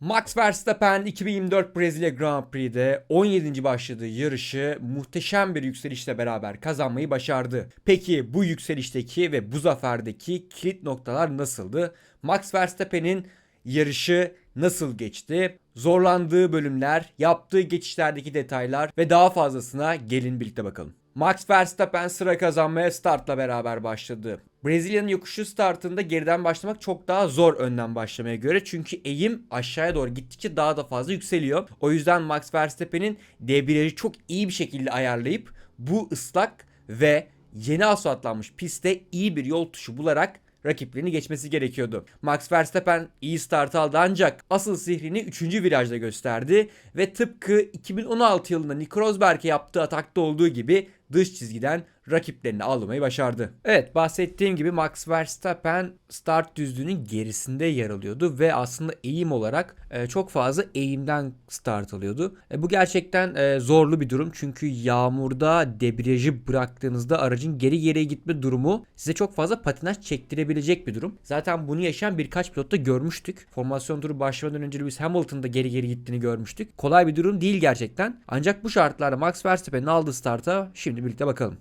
Max Verstappen 2024 Brezilya Grand Prix'de 17. başladığı yarışı muhteşem bir yükselişle beraber kazanmayı başardı. Peki bu yükselişteki ve bu zaferdeki kilit noktalar nasıldı? Max Verstappen'in yarışı nasıl geçti? Zorlandığı bölümler, yaptığı geçişlerdeki detaylar ve daha fazlasına gelin birlikte bakalım. Max Verstappen sıra kazanmaya startla beraber başladı. Brezilya'nın yokuşu startında geriden başlamak çok daha zor önden başlamaya göre. Çünkü eğim aşağıya doğru gittikçe daha da fazla yükseliyor. O yüzden Max Verstappen'in debriyajı çok iyi bir şekilde ayarlayıp bu ıslak ve yeni asfaltlanmış pistte iyi bir yol tuşu bularak rakiplerini geçmesi gerekiyordu. Max Verstappen iyi start aldı ancak asıl sihrini 3. virajda gösterdi ve tıpkı 2016 yılında Nico Rosberg'e yaptığı atakta olduğu gibi dış çizgiden rakiplerini almayı başardı. Evet bahsettiğim gibi Max Verstappen start düzlüğünün gerisinde yer alıyordu ve aslında eğim olarak e, çok fazla eğimden start alıyordu. E, bu gerçekten e, zorlu bir durum çünkü yağmurda debriyajı bıraktığınızda aracın geri geriye gitme durumu size çok fazla patinaj çektirebilecek bir durum. Zaten bunu yaşayan birkaç pilotta görmüştük. Formasyon turu başlamadan önce Lewis Hamilton'da geri geri gittiğini görmüştük. Kolay bir durum değil gerçekten. Ancak bu şartlarda Max Verstappen'in aldığı starta şimdi birlikte bakalım.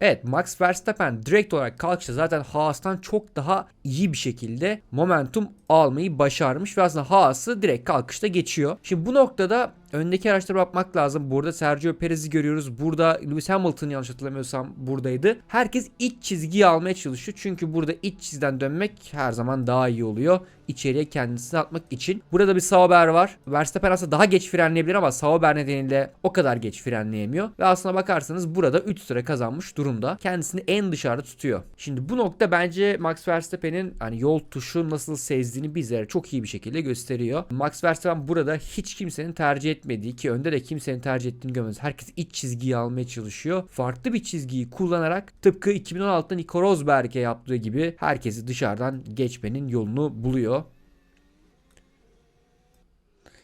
Evet Max Verstappen direkt olarak kalkışta zaten Haas'tan çok daha iyi bir şekilde momentum almayı başarmış ve aslında Haas'ı direkt kalkışta geçiyor. Şimdi bu noktada öndeki araçlara bakmak lazım. Burada Sergio Perez'i görüyoruz. Burada Lewis Hamilton yanlış hatırlamıyorsam buradaydı. Herkes iç çizgiyi almaya çalışıyor. Çünkü burada iç çizgiden dönmek her zaman daha iyi oluyor. İçeriye kendisini atmak için. Burada bir Sauber var. Verstappen aslında daha geç frenleyebilir ama Sauber nedeniyle o kadar geç frenleyemiyor. Ve aslına bakarsanız burada 3 sıra kazanmış durumda. Kendisini en dışarıda tutuyor. Şimdi bu nokta bence Max Verstappen'in hani yol tuşu nasıl sezdiğini bizlere çok iyi bir şekilde gösteriyor. Max Verstappen burada hiç kimsenin tercih etmediği ki önde de kimsenin tercih ettiğini görmüyoruz. Herkes iç çizgiyi almaya çalışıyor. Farklı bir çizgiyi kullanarak tıpkı 2016'da Nico Rosberg'e yaptığı gibi herkesi dışarıdan geçmenin yolunu buluyor.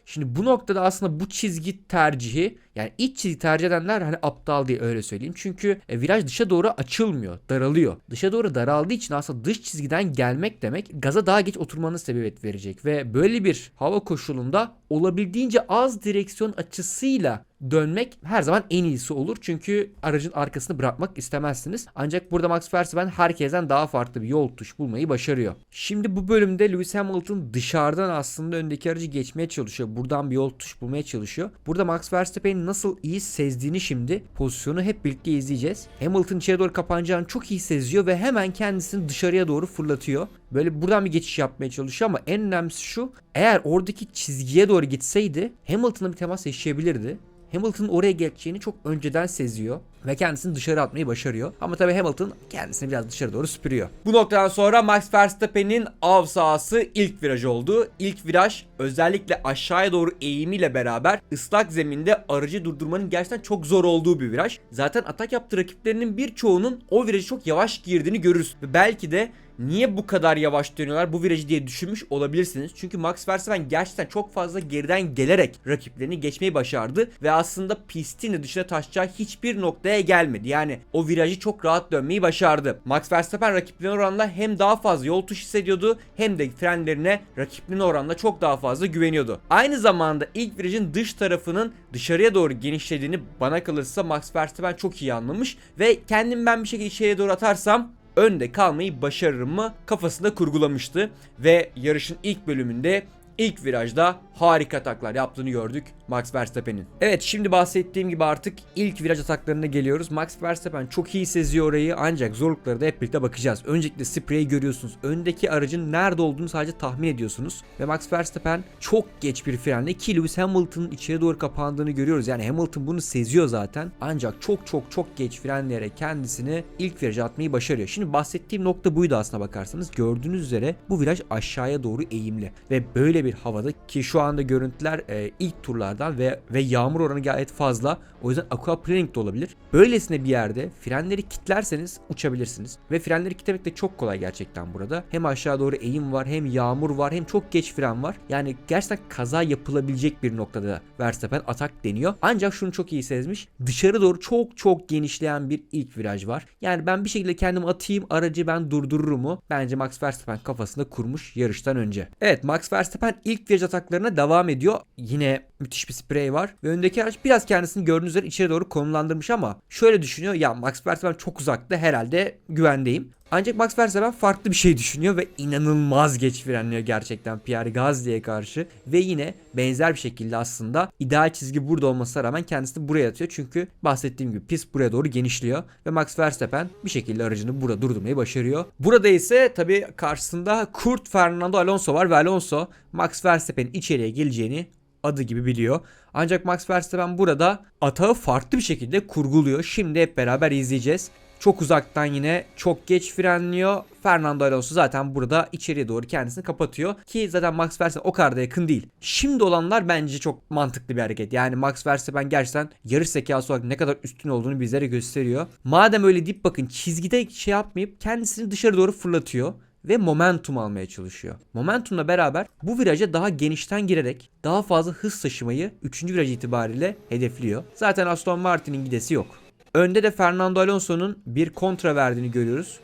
Şimdi bu noktada aslında bu çizgi tercihi yani iç çizgi tercih edenler hani aptal diye öyle söyleyeyim. Çünkü e, viraj dışa doğru açılmıyor, daralıyor. Dışa doğru daraldığı için aslında dış çizgiden gelmek demek gaza daha geç oturmanız sebebiyet verecek. Ve böyle bir hava koşulunda olabildiğince az direksiyon açısıyla dönmek her zaman en iyisi olur. Çünkü aracın arkasını bırakmak istemezsiniz. Ancak burada Max Verstappen herkesten daha farklı bir yol tuş bulmayı başarıyor. Şimdi bu bölümde Lewis Hamilton dışarıdan aslında öndeki aracı geçmeye çalışıyor. Buradan bir yol tuş bulmaya çalışıyor. Burada Max Verstappen'in nasıl iyi sezdiğini şimdi pozisyonu hep birlikte izleyeceğiz. Hamilton içeri doğru kapanacağını çok iyi seziyor ve hemen kendisini dışarıya doğru fırlatıyor. Böyle buradan bir geçiş yapmaya çalışıyor ama en önemlisi şu. Eğer oradaki çizgiye doğru gitseydi Hamilton'la bir temas yaşayabilirdi. Hamilton oraya geçeceğini çok önceden seziyor ve kendisini dışarı atmayı başarıyor. Ama tabii Hamilton kendisini biraz dışarı doğru süpürüyor. Bu noktadan sonra Max Verstappen'in av sahası ilk viraj oldu. İlk viraj özellikle aşağıya doğru eğimiyle beraber ıslak zeminde aracı durdurmanın gerçekten çok zor olduğu bir viraj. Zaten atak yaptığı rakiplerinin birçoğunun o virajı çok yavaş girdiğini görürüz. Ve belki de niye bu kadar yavaş dönüyorlar bu virajı diye düşünmüş olabilirsiniz. Çünkü Max Verstappen gerçekten çok fazla geriden gelerek rakiplerini geçmeyi başardı ve aslında pistin dışına taşacağı hiçbir noktaya gelmedi. Yani o virajı çok rahat dönmeyi başardı. Max Verstappen rakiplerine oranla hem daha fazla yol tuş hissediyordu hem de frenlerine rakiplerine oranla çok daha fazla güveniyordu. Aynı zamanda ilk virajın dış tarafının dışarıya doğru genişlediğini bana kalırsa Max Verstappen çok iyi anlamış ve kendim ben bir şekilde içeriye doğru atarsam önde kalmayı başarırım mı kafasında kurgulamıştı. Ve yarışın ilk bölümünde ilk virajda harika ataklar yaptığını gördük Max Verstappen'in. Evet şimdi bahsettiğim gibi artık ilk viraj ataklarına geliyoruz. Max Verstappen çok iyi seziyor orayı ancak zorlukları da hep birlikte bakacağız. Öncelikle spreyi görüyorsunuz. Öndeki aracın nerede olduğunu sadece tahmin ediyorsunuz. Ve Max Verstappen çok geç bir frenle ki Lewis Hamilton'ın içeri doğru kapandığını görüyoruz. Yani Hamilton bunu seziyor zaten. Ancak çok çok çok geç frenleyerek kendisini ilk viraja atmayı başarıyor. Şimdi bahsettiğim nokta buydu aslına bakarsanız. Gördüğünüz üzere bu viraj aşağıya doğru eğimli. Ve böyle bir havada ki şu anda görüntüler e, ilk turlardan ve ve yağmur oranı gayet fazla. O yüzden aquaplaning de olabilir. Böylesine bir yerde frenleri kitlerseniz uçabilirsiniz. Ve frenleri kitlemek de çok kolay gerçekten burada. Hem aşağı doğru eğim var, hem yağmur var, hem çok geç fren var. Yani gerçekten kaza yapılabilecek bir noktada Verstappen atak deniyor. Ancak şunu çok iyi sezmiş. Dışarı doğru çok çok genişleyen bir ilk viraj var. Yani ben bir şekilde kendimi atayım, aracı ben durdururum mu? Bence Max Verstappen kafasında kurmuş yarıştan önce. Evet Max Verstappen Verstappen ilk viraj ataklarına devam ediyor. Yine müthiş bir sprey var. Ve öndeki araç biraz kendisini gördüğünüz üzere içeri doğru konumlandırmış ama şöyle düşünüyor. Ya Max Verstappen çok uzakta herhalde güvendeyim. Ancak Max Verstappen farklı bir şey düşünüyor ve inanılmaz geç frenliyor gerçekten Pierre Gasly'e karşı. Ve yine benzer bir şekilde aslında ideal çizgi burada olmasına rağmen kendisini buraya atıyor. Çünkü bahsettiğim gibi pist buraya doğru genişliyor. Ve Max Verstappen bir şekilde aracını burada durdurmayı başarıyor. Burada ise tabii karşısında Kurt Fernando Alonso var ve Alonso Max Verstappen'in içeriye geleceğini adı gibi biliyor. Ancak Max Verstappen burada atağı farklı bir şekilde kurguluyor. Şimdi hep beraber izleyeceğiz. Çok uzaktan yine çok geç frenliyor. Fernando Alonso zaten burada içeriye doğru kendisini kapatıyor. Ki zaten Max Verstappen o kadar da yakın değil. Şimdi olanlar bence çok mantıklı bir hareket. Yani Max Verstappen gerçekten yarış zekası olarak ne kadar üstün olduğunu bizlere gösteriyor. Madem öyle deyip bakın çizgide şey yapmayıp kendisini dışarı doğru fırlatıyor ve momentum almaya çalışıyor. Momentumla beraber bu viraja daha genişten girerek daha fazla hız taşımayı 3. viraj itibariyle hedefliyor. Zaten Aston Martin'in gidesi yok. Önde de Fernando Alonso'nun bir kontra verdiğini görüyoruz.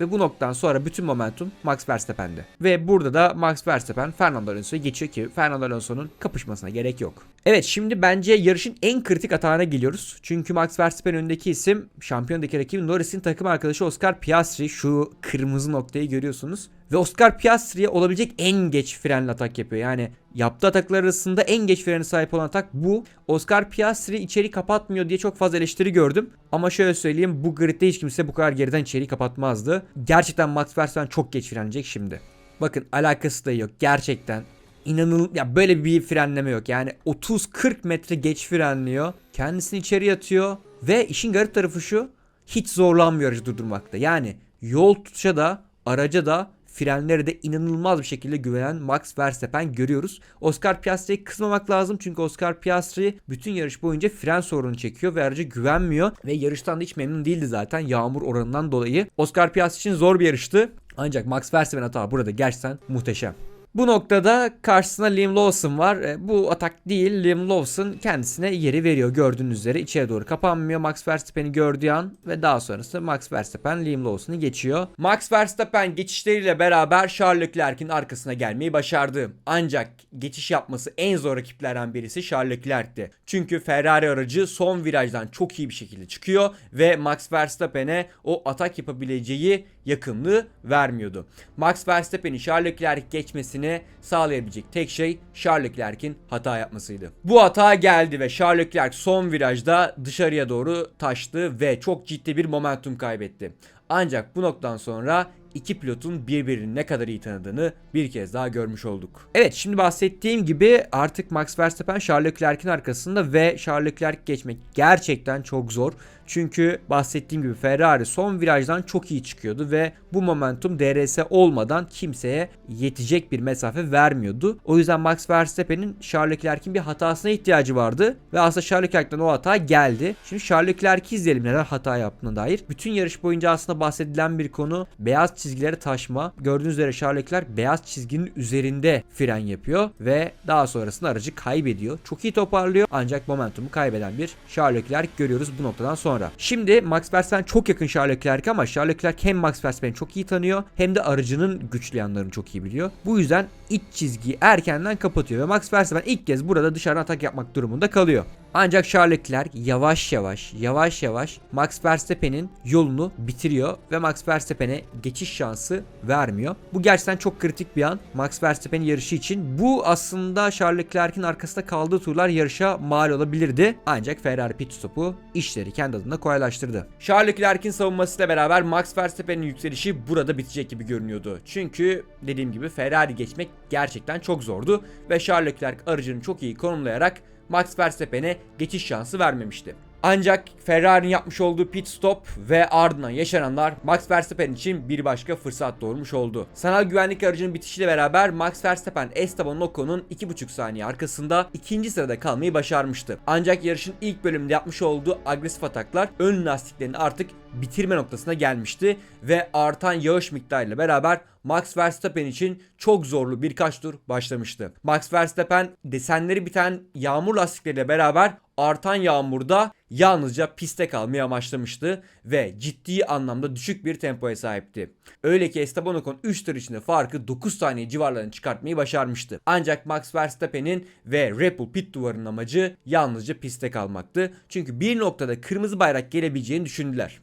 Ve bu noktadan sonra bütün momentum Max Verstappen'de. Ve burada da Max Verstappen Fernando Alonso'ya geçiyor ki Fernando Alonso'nun kapışmasına gerek yok. Evet şimdi bence yarışın en kritik atağına geliyoruz. Çünkü Max Verstappen önündeki isim şampiyondaki rakibi Norris'in takım arkadaşı Oscar Piastri. Şu kırmızı noktayı görüyorsunuz. Ve Oscar Piastri'ye olabilecek en geç frenli atak yapıyor. Yani yaptığı ataklar arasında en geç freni sahip olan atak bu. Oscar Piastri içeri kapatmıyor diye çok fazla eleştiri gördüm. Ama şöyle söyleyeyim bu gridde hiç kimse bu kadar geriden içeri kapatmazdı. Gerçekten Max Verstappen çok geç frenleyecek şimdi. Bakın alakası da yok. Gerçekten inanıl ya böyle bir frenleme yok. Yani 30-40 metre geç frenliyor. Kendisini içeri atıyor ve işin garip tarafı şu. Hiç zorlanmıyor aracı durdurmakta. Yani yol tutuşa da araca da frenlere de inanılmaz bir şekilde güvenen Max Verstappen görüyoruz. Oscar Piastri'yi kızmamak lazım çünkü Oscar Piastri bütün yarış boyunca fren sorunu çekiyor ve araca güvenmiyor ve yarıştan da hiç memnun değildi zaten yağmur oranından dolayı. Oscar Piastri için zor bir yarıştı. Ancak Max Verstappen hata burada gerçekten muhteşem. Bu noktada karşısına Liam Lawson var. E, bu atak değil. Liam Lawson kendisine yeri veriyor. Gördüğünüz üzere içeri doğru kapanmıyor. Max Verstappen'i gördüğü an ve daha sonrası Max Verstappen Liam Lawson'ı geçiyor. Max Verstappen geçişleriyle beraber Charles Leclerc'in arkasına gelmeyi başardı. Ancak geçiş yapması en zor rakiplerden birisi Charles Leclerc'ti. Çünkü Ferrari aracı son virajdan çok iyi bir şekilde çıkıyor ve Max Verstappen'e o atak yapabileceği yakınlığı vermiyordu. Max Verstappen'in Charles Leclerc geçmesini sağlayabilecek tek şey Charles Leclerc'in hata yapmasıydı. Bu hata geldi ve Charles Leclerc son virajda dışarıya doğru taştı ve çok ciddi bir momentum kaybetti. Ancak bu noktadan sonra iki pilotun birbirini ne kadar iyi tanıdığını bir kez daha görmüş olduk. Evet şimdi bahsettiğim gibi artık Max Verstappen Charles Leclerc'in arkasında ve Charles Leclerc geçmek gerçekten çok zor. Çünkü bahsettiğim gibi Ferrari son virajdan çok iyi çıkıyordu ve bu momentum DRS olmadan kimseye yetecek bir mesafe vermiyordu. O yüzden Max Verstappen'in Charles Leclerc'in bir hatasına ihtiyacı vardı ve aslında Charles Leclerc'ten o hata geldi. Şimdi Charles Leclerc'i izleyelim neden hata yaptığına dair. Bütün yarış boyunca aslında bahsedilen bir konu beyaz çizgilere taşma. Gördüğünüz üzere Charles Leclerc beyaz çizginin üzerinde fren yapıyor ve daha sonrasında aracı kaybediyor. Çok iyi toparlıyor ancak momentumu kaybeden bir Charles Leclerc görüyoruz bu noktadan sonra. Şimdi Max Verstappen çok yakın Charles Leclerc'e ama Charles Leclerc hem Max Verstappen'i çok iyi tanıyor hem de aracının güçlü yanlarını çok iyi biliyor. Bu yüzden iç çizgiyi erkenden kapatıyor ve Max Verstappen ilk kez burada dışarıdan atak yapmak durumunda kalıyor. Ancak Charles Leclerc yavaş yavaş yavaş yavaş Max Verstappen'in yolunu bitiriyor ve Max Verstappen'e geçiş şansı vermiyor. Bu gerçekten çok kritik bir an Max Verstappen'in yarışı için. Bu aslında Charles Leclerc'in arkasında kaldığı turlar yarışa mal olabilirdi. Ancak Ferrari pit stopu işleri kendi adına kolaylaştırdı. Charles Leclerc'in savunmasıyla beraber Max Verstappen'in yükselişi burada bitecek gibi görünüyordu. Çünkü dediğim gibi Ferrari geçmek gerçekten çok zordu ve Charles Leclerc aracını çok iyi konumlayarak Max Verstappen'e geçiş şansı vermemişti. Ancak Ferrari'nin yapmış olduğu pit stop ve ardından yaşananlar Max Verstappen için bir başka fırsat doğurmuş oldu. Sanal güvenlik aracının bitişiyle beraber Max Verstappen Esteban Ocon'un 2,5 saniye arkasında ikinci sırada kalmayı başarmıştı. Ancak yarışın ilk bölümünde yapmış olduğu agresif ataklar ön lastiklerini artık bitirme noktasına gelmişti ve artan yağış miktarıyla beraber Max Verstappen için çok zorlu birkaç tur başlamıştı. Max Verstappen desenleri biten yağmur lastikleriyle beraber artan yağmurda yalnızca piste kalmayı amaçlamıştı ve ciddi anlamda düşük bir tempoya sahipti. Öyle ki Esteban Ocon 3 tur içinde farkı 9 saniye civarlarını çıkartmayı başarmıştı. Ancak Max Verstappen'in ve Red Bull pit duvarının amacı yalnızca piste kalmaktı. Çünkü bir noktada kırmızı bayrak gelebileceğini düşündüler.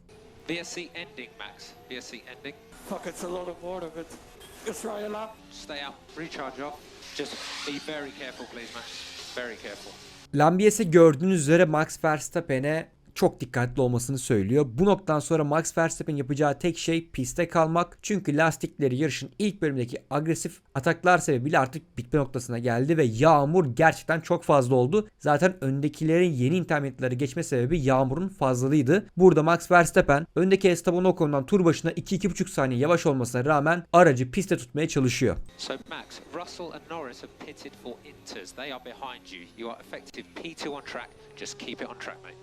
VSC ending, Max. VSC ending. Fuck, it's a lot of water, but try a lap. Stay out. Recharge off. Just be very careful, please, Max. Very careful. Lambies'e gördüğünüz üzere Max Verstappen'e çok dikkatli olmasını söylüyor. Bu noktadan sonra Max Verstappen yapacağı tek şey piste kalmak. Çünkü lastikleri yarışın ilk bölümündeki agresif ataklar sebebiyle artık bitme noktasına geldi ve yağmur gerçekten çok fazla oldu. Zaten öndekilerin yeni internetleri geçme sebebi yağmurun fazlalığıydı. Burada Max Verstappen öndeki Esteban Ocon'dan tur başına 2-2,5 saniye yavaş olmasına rağmen aracı piste tutmaya çalışıyor. So, Max, Russell and Norris have pitted for inters. They are behind you. You are effective P2 on track. Just keep it on track, mate.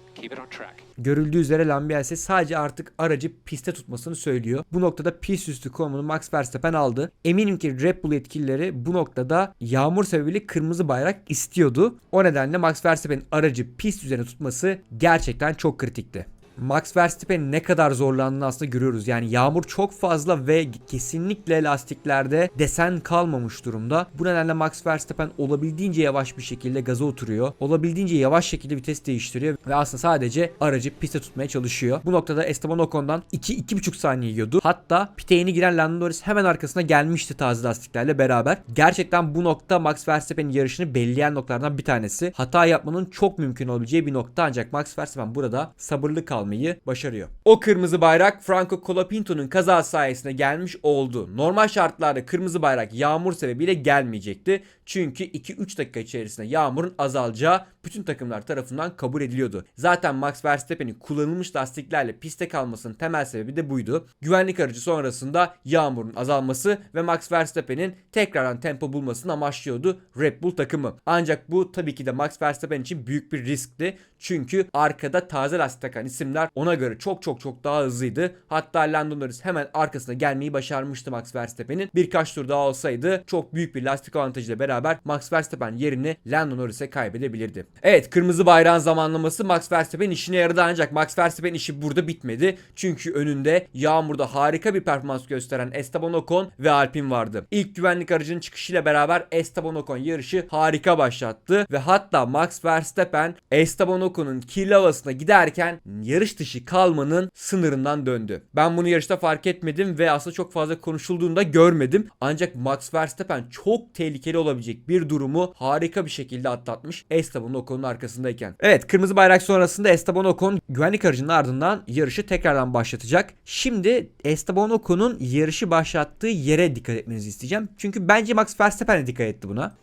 Görüldüğü üzere Lambiase sadece artık aracı piste tutmasını söylüyor. Bu noktada pist üstü konumunu Max Verstappen aldı. Eminim ki Red Bull yetkilileri bu noktada yağmur sebebiyle kırmızı bayrak istiyordu. O nedenle Max Verstappen'in aracı pist üzerine tutması gerçekten çok kritikti. Max Verstappen'in ne kadar zorlandığını aslında görüyoruz. Yani yağmur çok fazla ve kesinlikle lastiklerde desen kalmamış durumda. Bu nedenle Max Verstappen olabildiğince yavaş bir şekilde gaza oturuyor. Olabildiğince yavaş şekilde vites değiştiriyor ve aslında sadece aracı piste tutmaya çalışıyor. Bu noktada Esteban Ocon'dan 2-2,5 saniye yiyordu. Hatta pite yeni giren Lando Norris hemen arkasına gelmişti taze lastiklerle beraber. Gerçekten bu nokta Max Verstappen'in yarışını belirleyen noktalardan bir tanesi. Hata yapmanın çok mümkün olabileceği bir nokta ancak Max Verstappen burada sabırlı kalmayı başarıyor. O kırmızı bayrak Franco Colapinto'nun kaza sayesinde gelmiş oldu. Normal şartlarda kırmızı bayrak yağmur sebebiyle gelmeyecekti. Çünkü 2-3 dakika içerisinde yağmurun azalacağı bütün takımlar tarafından kabul ediliyordu. Zaten Max Verstappen'in kullanılmış lastiklerle piste kalmasının temel sebebi de buydu. Güvenlik aracı sonrasında yağmurun azalması ve Max Verstappen'in tekrardan tempo bulmasını amaçlıyordu Red Bull takımı. Ancak bu tabii ki de Max Verstappen için büyük bir riskti. Çünkü arkada taze lastik takan isimler ona göre çok çok çok daha hızlıydı. Hatta Lando Norris hemen arkasına gelmeyi başarmıştı Max Verstappen'in. Birkaç tur daha olsaydı çok büyük bir lastik avantajıyla beraber Max Verstappen yerini Lando Norris'e kaybedebilirdi. Evet kırmızı bayrağın zamanlaması Max Verstappen işine yaradı ancak Max Verstappen işi burada bitmedi. Çünkü önünde yağmurda harika bir performans gösteren Esteban Ocon ve Alpine vardı. İlk güvenlik aracının çıkışıyla beraber Esteban Ocon yarışı harika başlattı ve hatta Max Verstappen Esteban Ocon'un kirli havasına giderken yarış dışı kalmanın sınırından döndü. Ben bunu yarışta fark etmedim ve aslında çok fazla konuşulduğunda görmedim. Ancak Max Verstappen çok tehlikeli olabilecek bir durumu harika bir şekilde atlatmış Esteban Ocon'un arkasındayken. Evet kırmızı bayrak sonrasında Esteban Ocon güvenlik aracının ardından yarışı tekrardan başlatacak. Şimdi Esteban Ocon'un yarışı başlattığı yere dikkat etmenizi isteyeceğim. Çünkü bence Max Verstappen de dikkat etti buna.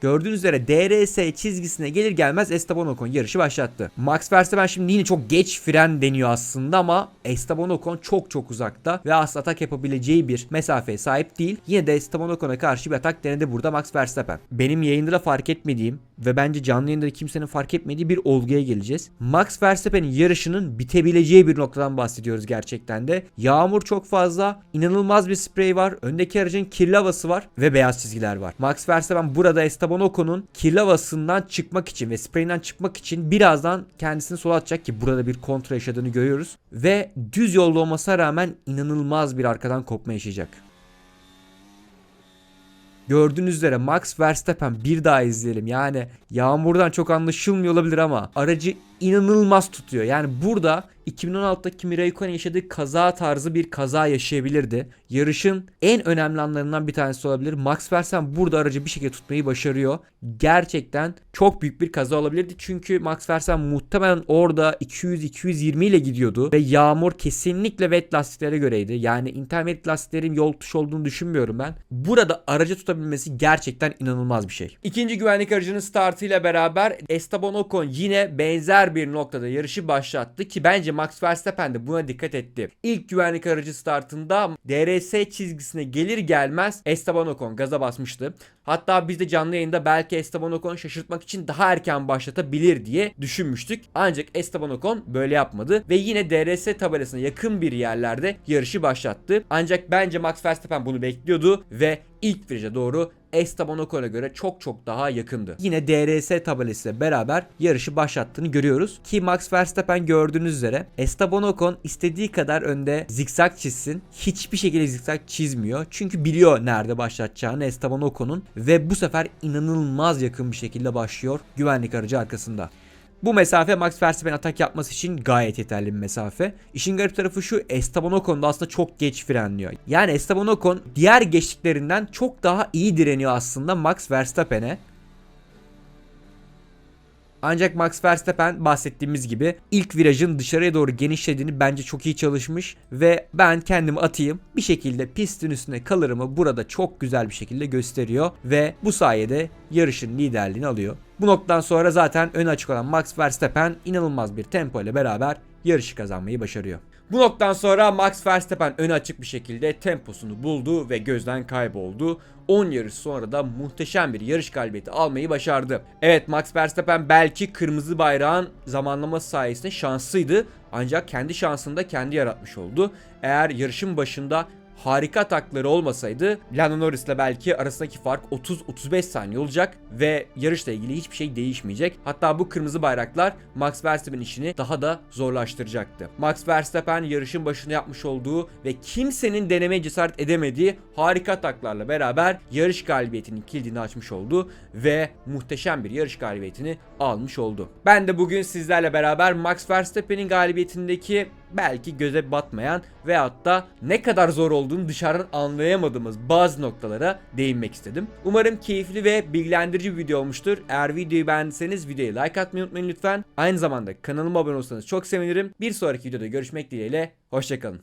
Gördüğünüz üzere DRS çizgisine gelir gelmez Esteban Ocon yarışı başlattı. Max Verstappen şimdi yine çok geç fren deniyor aslında ama Esteban Ocon çok çok uzakta ve aslında atak yapabileceği bir mesafeye sahip değil. Yine de Esteban Ocon'a karşı bir atak denedi burada Max Verstappen. Benim yayında da fark etmediğim ve bence canlı yayında da kimsenin fark etmediği bir olguya geleceğiz. Max Verstappen'in yarışının bitebileceği bir noktadan bahsediyoruz gerçekten de. Yağmur çok fazla, inanılmaz bir sprey var, öndeki aracın kirli havası var ve beyaz çizgiler var. Max Verstappen burada Esteban Ocon'un kirli havasından çıkmak için ve spreyinden çıkmak için birazdan kendisini sola atacak ki burada bir kontra yaşadığını görüyoruz. Ve düz yolda olmasına rağmen inanılmaz bir arkadan kopma yaşayacak. Gördüğünüz üzere Max Verstappen bir daha izleyelim. Yani yağmurdan çok anlaşılmıyor olabilir ama aracı inanılmaz tutuyor. Yani burada 2016'da Kimi Raikkonen yaşadığı kaza tarzı bir kaza yaşayabilirdi. Yarışın en önemli anlarından bir tanesi olabilir. Max Verstappen burada aracı bir şekilde tutmayı başarıyor. Gerçekten çok büyük bir kaza olabilirdi. Çünkü Max Verstappen muhtemelen orada 200-220 ile gidiyordu. Ve yağmur kesinlikle wet lastiklere göreydi. Yani intermediate lastiklerin yol tuş olduğunu düşünmüyorum ben. Burada aracı tutabilmesi gerçekten inanılmaz bir şey. İkinci güvenlik aracının startıyla beraber Esteban Ocon yine benzer benzer bir noktada yarışı başlattı ki bence Max Verstappen de buna dikkat etti. İlk güvenlik aracı startında DRS çizgisine gelir gelmez Esteban Ocon gaza basmıştı. Hatta biz de canlı yayında belki Esteban Ocon şaşırtmak için daha erken başlatabilir diye düşünmüştük. Ancak Esteban Ocon böyle yapmadı ve yine DRS tabelasına yakın bir yerlerde yarışı başlattı. Ancak bence Max Verstappen bunu bekliyordu ve ilk viraja doğru Esteban Ocon'a göre çok çok daha yakındı. Yine DRS tabelasıyla beraber yarışı başlattığını görüyoruz. Ki Max Verstappen gördüğünüz üzere Esteban Ocon istediği kadar önde zikzak çizsin. Hiçbir şekilde zikzak çizmiyor. Çünkü biliyor nerede başlatacağını Esteban Ocon'un ve bu sefer inanılmaz yakın bir şekilde başlıyor güvenlik aracı arkasında. Bu mesafe Max Verstappen atak yapması için gayet yeterli bir mesafe. İşin garip tarafı şu Esteban Ocon da aslında çok geç frenliyor. Yani Esteban Ocon diğer geçtiklerinden çok daha iyi direniyor aslında Max Verstappen'e. Ancak Max Verstappen bahsettiğimiz gibi ilk virajın dışarıya doğru genişlediğini bence çok iyi çalışmış ve ben kendimi atayım bir şekilde pistin üstüne kalırımı burada çok güzel bir şekilde gösteriyor ve bu sayede yarışın liderliğini alıyor. Bu noktadan sonra zaten ön açık olan Max Verstappen inanılmaz bir tempo ile beraber yarışı kazanmayı başarıyor. Bu noktadan sonra Max Verstappen öne açık bir şekilde temposunu buldu ve gözden kayboldu. 10 yarış sonra da muhteşem bir yarış galibiyeti almayı başardı. Evet Max Verstappen belki kırmızı bayrağın zamanlaması sayesinde şanslıydı. Ancak kendi şansını da kendi yaratmış oldu. Eğer yarışın başında harika atakları olmasaydı Lando Norris ile belki arasındaki fark 30-35 saniye olacak ve yarışla ilgili hiçbir şey değişmeyecek. Hatta bu kırmızı bayraklar Max Verstappen'in işini daha da zorlaştıracaktı. Max Verstappen yarışın başında yapmış olduğu ve kimsenin denemeye cesaret edemediği harika ataklarla beraber yarış galibiyetinin kilidini açmış oldu ve muhteşem bir yarış galibiyetini almış oldu. Ben de bugün sizlerle beraber Max Verstappen'in galibiyetindeki belki göze batmayan veyahut da ne kadar zor olduğunu dışarıdan anlayamadığımız bazı noktalara değinmek istedim. Umarım keyifli ve bilgilendirici bir video olmuştur. Eğer videoyu beğendiyseniz videoya like atmayı unutmayın lütfen. Aynı zamanda kanalıma abone olursanız çok sevinirim. Bir sonraki videoda görüşmek dileğiyle. Hoşçakalın.